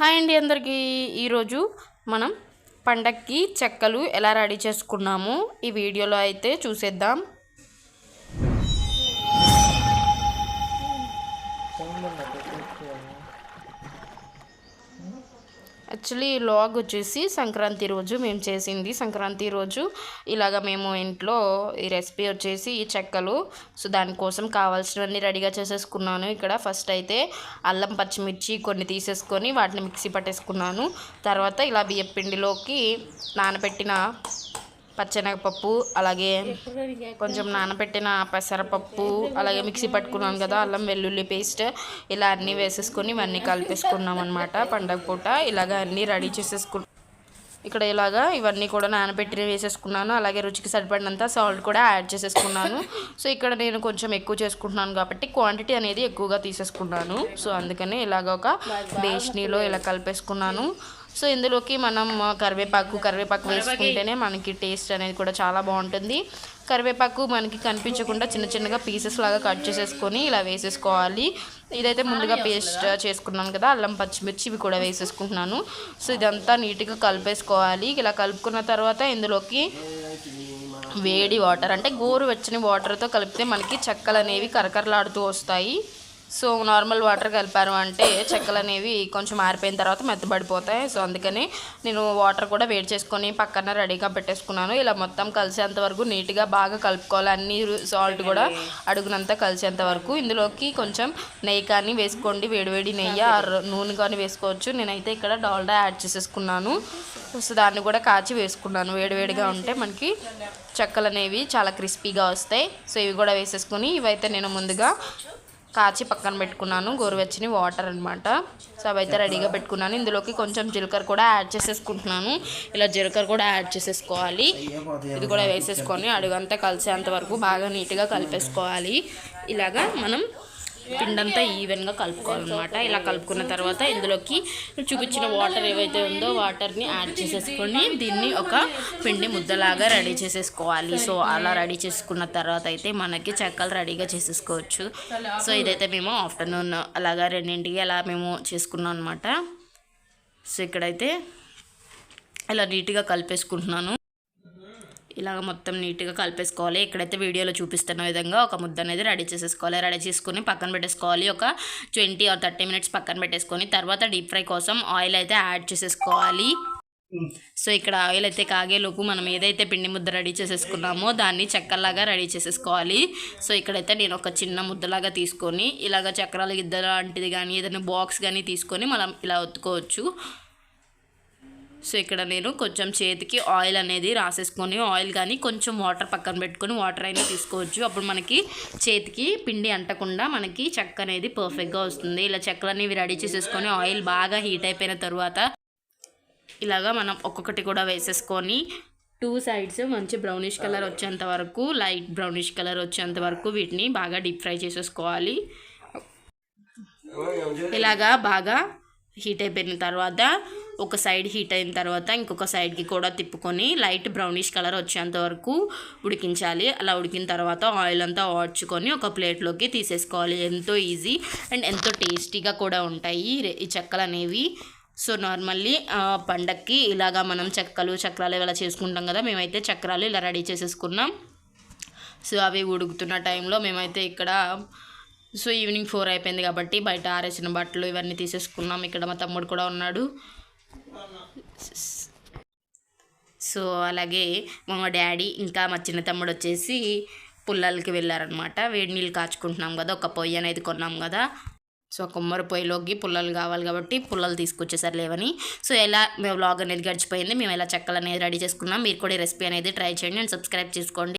Hi అండి అందరికీ. ఈరోజు మనం పండక్కి చెక్కలు ఎలా రెడీ చేసుకున్నాము ఈ వీడియోలో అయితే చూసేద్దాం. యాక్చువల్లీ ఈ లాగ్ వచ్చేసి సంక్రాంతి రోజు మేము చేసింది. సంక్రాంతి రోజు ఇలాగ మేము ఇంట్లో ఈ రెసిపీ వచ్చేసి ఈ చెక్కలు సో దానికోసం కావాల్సినవన్నీ రెడీగా చేసేసుకున్నాను. ఇక్కడ ఫస్ట్ అయితే అల్లం పచ్చిమిర్చి కొన్ని తీసేసుకొని వాటిని మిక్సీ పట్టేసుకున్నాను. తర్వాత ఇలా బియ్యం పిండిలోకి నానబెట్టిన పచ్చెనగపప్పు అలాగే కొంచెం నానబెట్టిన పెసరపప్పు అలాగే మిక్సీ పట్టుకున్నాను కదా అల్లం వెల్లుల్లి పేస్ట్ ఇలా అన్నీ వేసేసుకొని ఇవన్నీ కలిపేసుకున్నాం అనమాట పండగ పూట ఇలాగ అన్నీ రెడీ చేసేసుకు ఇక్కడ ఇలాగా ఇవన్నీ కూడా నానబెట్టి వేసేసుకున్నాను. అలాగే రుచికి సరిపడినంత సాల్ట్ కూడా యాడ్ చేసేసుకున్నాను. సో ఇక్కడ నేను కొంచెం ఎక్కువ చేసుకుంటున్నాను కాబట్టి క్వాంటిటీ అనేది ఎక్కువగా తీసేసుకున్నాను. సో అందుకని ఇలాగ ఒక బేస్నీలో ఇలా కలిపేసుకున్నాను. సో ఇందులోకి మనం కరివేపాకు కరివేపాకు వేసుకుంటేనే మనకి టేస్ట్ అనేది కూడా చాలా బాగుంటుంది. కరివేపాకు మనకి కనిపించకుండా చిన్న చిన్నగా పీసెస్ లాగా కట్ చేసేసుకొని ఇలా వేసేసుకోవాలి. ఇదైతే ముందుగా పేస్ట్ చేసుకున్నాను కదా అల్లం పచ్చిమిర్చి ఇవి కూడా వేసేసుకుంటున్నాను. సో ఇదంతా నీట్గా కలిపేసుకోవాలి. ఇలా కలుపుకున్న తర్వాత ఇందులోకి వేడి వాటర్ అంటే గోరు వెచ్చని వాటర్తో కలిపితే మనకి చెక్కలు అనేవి కరకరలాడుతూ వస్తాయి. సో నార్మల్ వాటర్ కలిపారు అంటే చెక్కలు అనేవి కొంచెం ఆరిపోయిన తర్వాత మెత్తబడిపోతాయి. సో అందుకని నేను వాటర్ కూడా వేడి చేసుకొని పక్కన రెడీగా పెట్టేసుకున్నాను. ఇలా మొత్తం కలిసేంత వరకు నీట్గా బాగా కలుపుకోవాలి. అన్ని సాల్ట్ కూడా అడుగునంతా కలిసేంత వరకు. ఇందులోకి కొంచెం నెయ్యి కానీ వేసుకోండి. వేడివేడి నెయ్యి నూనె కానీ వేసుకోవచ్చు. నేనైతే ఇక్కడ డాల్డా యాడ్ చేసేసుకున్నాను. సో దాన్ని కూడా కాచి వేసుకున్నాను. వేడివేడిగా ఉంటే మనకి చెక్కలు అనేవి చాలా క్రిస్పీగా వస్తాయి. సో ఇవి కూడా వేసేసుకుని ఇవైతే నేను ముందుగా కాచి పక్కన పెట్టుకున్నాను గోరువెచ్చని వాటర్ అనమాట సో అవైతే రెడీగా పెట్టుకున్నాను. ఇందులోకి కొంచెం జీలకర్ర కూడా యాడ్ చేసేసుకుంటున్నాను. ఇలా జీలకర్ర కూడా యాడ్ చేసేసుకోవాలి. ఇది కూడా వేసేసుకొని అడుగంతా కలిసేంత వరకు బాగా నీట్గా కలిపేసుకోవాలి. ఇలాగా మనం పిండంతా ఈవెన్గా కలుపుకోవాలన్నమాట. ఇలా కలుపుకున్న తర్వాత ఇందులోకి చూపించిన వాటర్ ఏవైతే ఉందో వాటర్ని యాడ్ చేసేసుకొని దీన్ని ఒక పిండి ముద్దలాగా రెడీ చేసేసుకోవాలి. సో అలా రెడీ చేసుకున్న తర్వాత అయితే మనకి చెక్కలు రెడీగా చేసేసుకోవచ్చు. సో ఇదైతే మేము ఆఫ్టర్నూన్ అలాగా రెండింటికి అలా మేము చేసుకున్నాం అనమాట సో ఇక్కడైతే ఇలా నీట్గా కలిపేసుకుంటున్నాను. ఇలాగ మొత్తం నీట్గా కలిపేసుకోవాలి. ఇక్కడైతే వీడియోలో చూపిస్తున్న విధంగా ఒక ముద్ద అనేది రెడీ చేసేసుకోవాలి. రెడీ చేసుకుని పక్కన పెట్టేసుకోవాలి. ఒక ట్వంటీ ఆర్ థర్టీ మినిట్స్ పక్కన పెట్టేసుకొని తర్వాత డీప్ ఫ్రై కోసం ఆయిల్ అయితే యాడ్ చేసేసుకోవాలి. సో ఇక్కడ ఆయిల్ అయితే కాగేలోపు మనం ఏదైతే పిండి ముద్ద రెడీ చేసేసుకున్నామో దాన్ని చక్కర్లాగా రెడీ చేసేసుకోవాలి. సో ఇక్కడైతే నేను ఒక చిన్న ముద్దలాగా తీసుకొని ఇలాగ చక్రాల గిద్ద లాంటిది కానీ ఏదైనా బాక్స్ కానీ తీసుకొని మనం ఇలా ఒత్తుకోవచ్చు. సో ఇక్కడ నేను కొంచెం చేతికి ఆయిల్ అనేది రాసేసుకొని ఆయిల్ కానీ కొంచెం వాటర్ పక్కన పెట్టుకొని వాటర్ అయినా తీసుకోవచ్చు. అప్పుడు మనకి చేతికి పిండి అంటకుండా మనకి చెక్క అనేది పర్ఫెక్ట్గా వస్తుంది. ఇలా చెక్కలు అనేవి రెడీ చేసేసుకొని ఆయిల్ బాగా హీట్ అయిపోయిన తర్వాత ఇలాగా మనం ఒక్కొక్కటి కూడా వేసేసుకొని టూ సైడ్స్ మంచి బ్రౌనిష్ కలర్ వచ్చేంత వరకు లైట్ బ్రౌనిష్ కలర్ వచ్చేంత వరకు వీటిని బాగా డీప్ ఫ్రై చేసేసుకోవాలి. ఇలాగా బాగా హీట్ అయిపోయిన తర్వాత ఒక సైడ్ హీట్ అయిన తర్వాత ఇంకొక సైడ్కి కూడా తిప్పుకొని లైట్ బ్రౌనిష్ కలర్ వచ్చేంత వరకు ఉడికించాలి. అలా ఉడికిన తర్వాత ఆయిల్ అంతా వాడ్చుకొని ఒక ప్లేట్లోకి తీసేసుకోవాలి. ఎంతో ఈజీ అండ్ ఎంతో టేస్టీగా కూడా ఉంటాయి ఈ చెక్కలు అనేవి. సో నార్మల్లీ పండక్కి ఇలాగా మనం చెక్కలు చక్రాలు ఇలా చేసుకుంటాం కదా మేమైతే చక్రాలు ఇలా రెడీ చేసేసుకున్నాం. సో అవి ఉడుకుతున్న టైంలో మేమైతే ఇక్కడ సో ఈవినింగ్ ఫోర్ అయిపోయింది కాబట్టి బయట ఆరేసిన బట్టలు ఇవన్నీ తీసేసుకున్నాం. ఇక్కడ మా తమ్ముడు కూడా ఉన్నాడు. సో అలాగే మా డాడీ ఇంకా మా చిన్న తమ్ముడు వచ్చేసి పుల్లలకి వెళ్ళారనమాట వేడి నీళ్ళు కాచుకుంటున్నాం కదా ఒక పొయ్యి అనేది కొన్నాం కదా. సో కొమ్మరి పొయ్యిలోకి పుల్లలు కావాలి కాబట్టి పుల్లలు తీసుకొచ్చేసారు లేవని. సో ఎలా మేము బ్లాగ్ అనేది గడిచిపోయింది మేము ఎలా చెక్కలు అనేది రెడీ చేసుకున్నాం మీరు కూడా రెసిపీ అనేది ట్రై చేయండి అండ్ సబ్స్క్రైబ్ చేసుకోండి.